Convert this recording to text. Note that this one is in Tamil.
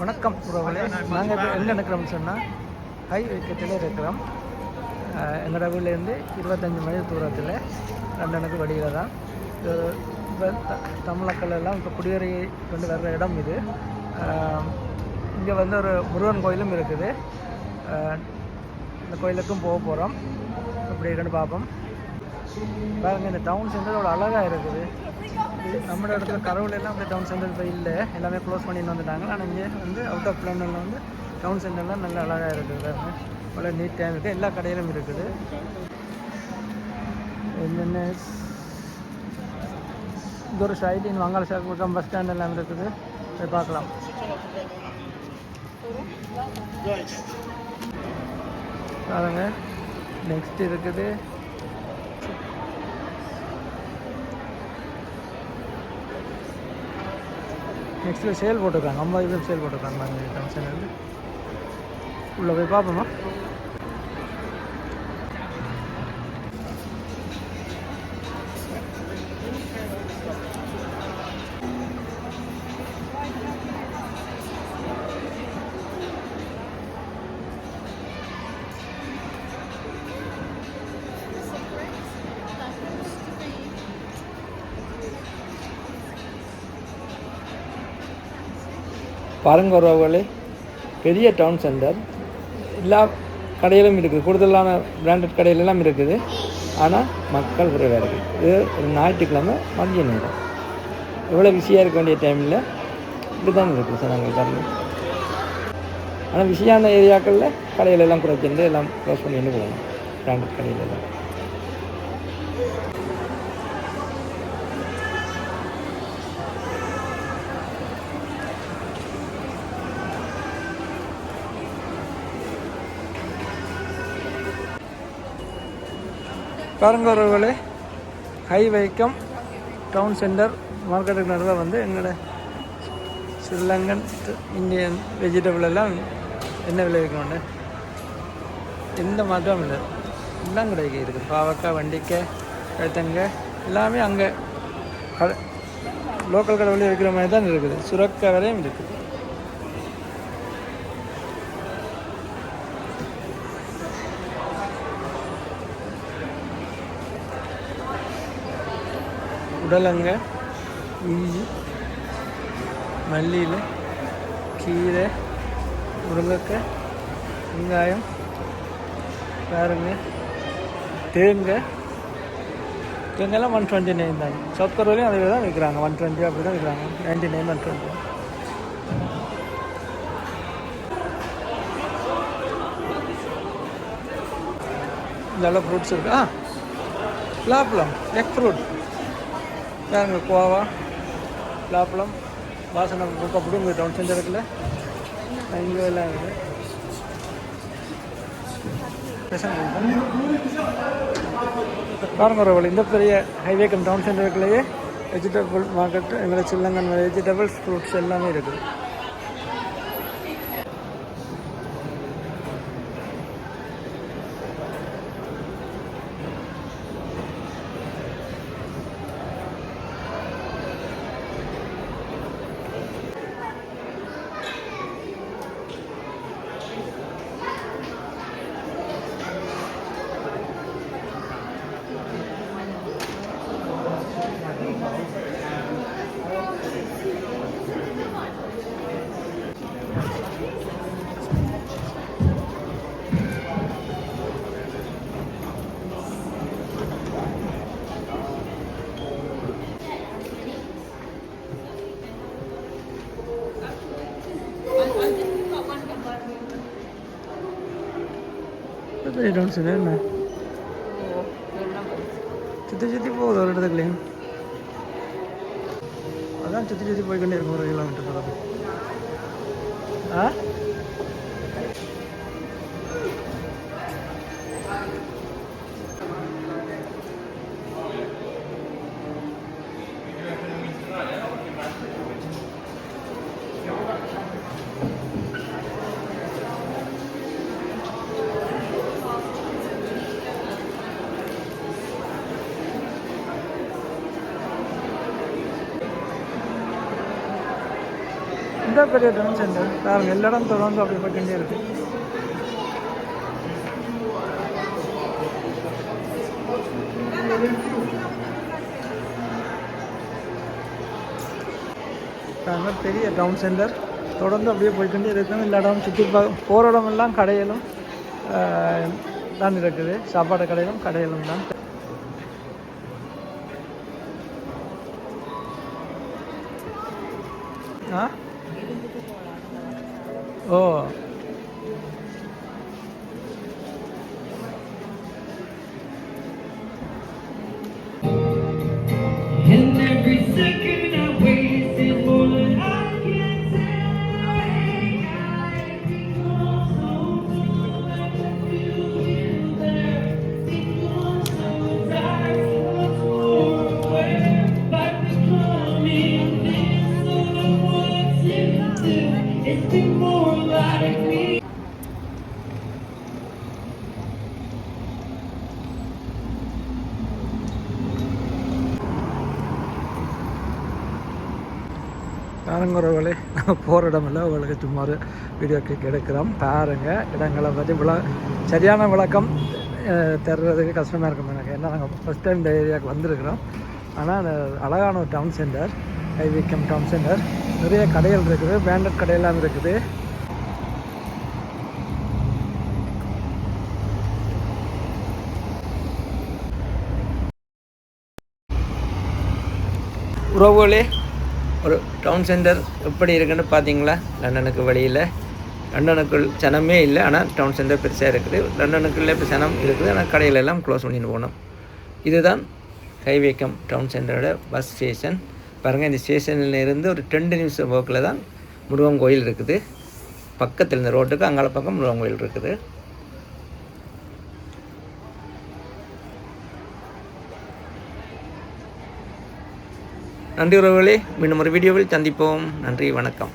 வணக்கம் உறவுகளே. நாங்கள் இப்போ எங்கே நிற்கிறோம்னு சொன்னால் ஹை வைக்கத்தில் இருக்கிறோம் எங்களோட வீட்டிலேருந்து இருபத்தஞ்சி மைல் தூரத்தில் லண்டனுக்கு வழியில் தான். இது இப்போ த தமிழக்கள் எல்லாம் இப்போ குடியேறி கொண்டு வர்ற இடம் இது. இங்கே வந்து ஒரு முருகன் கோயிலும் இருக்குது. இந்த கோயிலுக்கும் போக போகிறோம் அப்படி இருக்குன்னு பார்ப்போம். பாருங்கள் இந்த டவுன் சென்டர் அவ்வளோ அழகாக இருக்குது. நம்மளோட நம்ம இடத்துல கரவுல எல்லாம் வந்து டவுன் சென்டர் இப்போ இல்லை. எல்லாமே க்ளோஸ் பண்ணிட்டு வந்துட்டாங்க. ஆனால் இங்கே வந்து அவுட் ஆஃப் லண்டனில் வந்து டவுன் சென்டர்லாம் நல்லா அழகாக இருக்குது. நல்லா அவ்வளோ நீட்டாக இருக்குது எல்லா கடையிலும் இருக்குது. என்னென்ன? இது ஒரு சைடின் வங்காள சாக்கு பக்கம் பஸ் ஸ்டாண்ட் எல்லாம் இருக்குது. போய் பார்க்கலாம். பாருங்க. நெக்ஸ்ட் இருக்குது. நெக்ஸ்ட்டில் சேல் போட்டிருக்காங்க. ஐம்பது பேர் சேல் போட்டிருக்காங்க. பாருங்க டவுன் உள்ளே போய் பார்ப்போமா? பாருங்க உறவுகளே பெரிய டவுன் சென்டர் எல்லா கடையிலும் இருக்குது. கூடுதலான பிராண்டட் கடையிலெல்லாம் இருக்குது. ஆனால் மக்கள் குறைவாக இருக்குது. இது ஒரு ஞாயிற்றுக்கிழமை மதிய நேரம். எவ்வளோ பிஸியாக இருக்க வேண்டிய டைமில் இப்படி தான் இருக்குது சார் நாங்கள் பாருங்க ஆனால் பிஸியான ஏரியாக்களில் கடையிலெல்லாம் எல்லாம் எல்லாம் க்ளோஸ் பண்ணிட்டு போகணும். பிராண்டட் கடையில பாருங்க உறவுகளே ஹை வைக்கம் டவுன் சென்டர் மார்க்கெட்டுக்கு நடுவில் வந்து எங்களோட ஸ்ரீலங்கன் இந்தியன் வெஜிடபிள் எல்லாம் என்ன விளைவிக்கணும்னு எந்த மாற்றமும் இல்லை. எல்லாம் கிடைக்க. இருக்குது பாவக்காய் வண்டிக்காய் கழுத்தங்காய் எல்லாமே அங்கே கடை லோக்கல் கடவுளே இருக்கிற மாதிரி தான் இருக்குது. சுரக்காய் வரையும் இருக்குது. உடலங்க. இஞ்சி மல்லியில் கீரை முருங்கைக்காய் வெங்காயம் பாருங்க. தேங்காய் தேங்காய்லாம் ஒன் டுவெண்ட்டி நைன் தான். சவுத் கரோலையும் அதே தான் விற்கிறாங்க. ஒன் டுவெண்ட்டி அப்படி தான் விற்கிறாங்க. நைன்டி நைன் ஒன் டுவெண்ட்டி நல்ல ஃப்ரூட்ஸ் இருக்கா. ஆ எக் ஃப்ரூட் பாருங்க கோவா லாப்பழம் வாசனை புக் அப்படி உங்கள் டவுன் சென்டர் இருக்குல்ல? இங்கே எல்லாம் இருக்குது பாருங்க ஒரு இந்த பெரிய ஹைவே கம் டவுன் சென்டருக்குள்ளேயே வெஜிடபிள் மார்க்கெட் எங்களை சில்லங்கன் வெஜிடபிள்ஸ் ஃப்ரூட்ஸ் எல்லாமே இருக்குது. பெரிய டவுன் சென்டர் என்ன சுற்றி சுற்றி போகுது ஒரு இடத்துக்குள்ளேயும் அதான் சுற்றி சுற்றி போய்க்கொண்டே இருக்கும் ஒரு கிலோமீட்டர் தூரம் ஆ இந்த பெரிய டவுன் சென்டர் பாருங்க எல்லா இடம் தொடர்ந்து அப்படி போய்கிட்டே இருக்கு பாருங்க, பெரிய டவுன் சென்டர் தொடர்ந்து அப்படியே போய்கிட்டே இருக்கணும் எல்லா இடம் சுற்றி பார்க்க போகிற இடமெல்லாம் கடையிலும் தான் இருக்குது சாப்பாடு கடையிலும் கடையிலும் தான் ஆ 哦，பாருங்கிறவங்களே நம்ம போகிற இடமெல்லாம் உங்களுக்கு சும்மா ஒரு வீடியோ கிளிக் எடுக்கிறோம். பாருங்கள் இடங்களை பற்றி விள சரியான விளக்கம் தர்றதுக்கு கஷ்டமாக இருக்கும் எனக்கு. ஏன்னா நாங்கள் ஃபஸ்ட் டைம் இந்த ஏரியாவுக்கு வந்திருக்கிறோம். ஆனால் அந்த அழகான ஒரு town centre High Wycombe town centre நிறைய கடைகள் இருக்குது பிராண்டட் கடையெல்லாம் இருக்குது. உறவுகளே ஒரு டவுன் சென்டர் எப்படி இருக்குன்னு பார்த்தீங்களா? லண்டனுக்கு வெளியில் லண்டனுக்குள் சனமே இல்லை ஆனால் டவுன் சென்டர் பெருசாக இருக்குது. லண்டனுக்குள்ளே இப்போ சனம் இருக்குது ஆனால் கடையில எல்லாம் க்ளோஸ் பண்ணிட்டு போகணும் இதுதான் கைவேக்கம் டவுன் சென்டரோட பஸ் ஸ்டேஷன் பாருங்கள் இந்த ஸ்டேஷனில் இருந்து ஒரு ரெண்டு நிமிஷம் போக்கில் தான் முருகன் கோயில் இருக்குது. பக்கத்தில் இந்த ரோட்டுக்கு அங்கால பக்கம் முருகன் கோயில் இருக்குது. நன்றி உறவுகளே. மீண்டும் ஒரு வீடியோவில் சந்திப்போம். நன்றி வணக்கம்.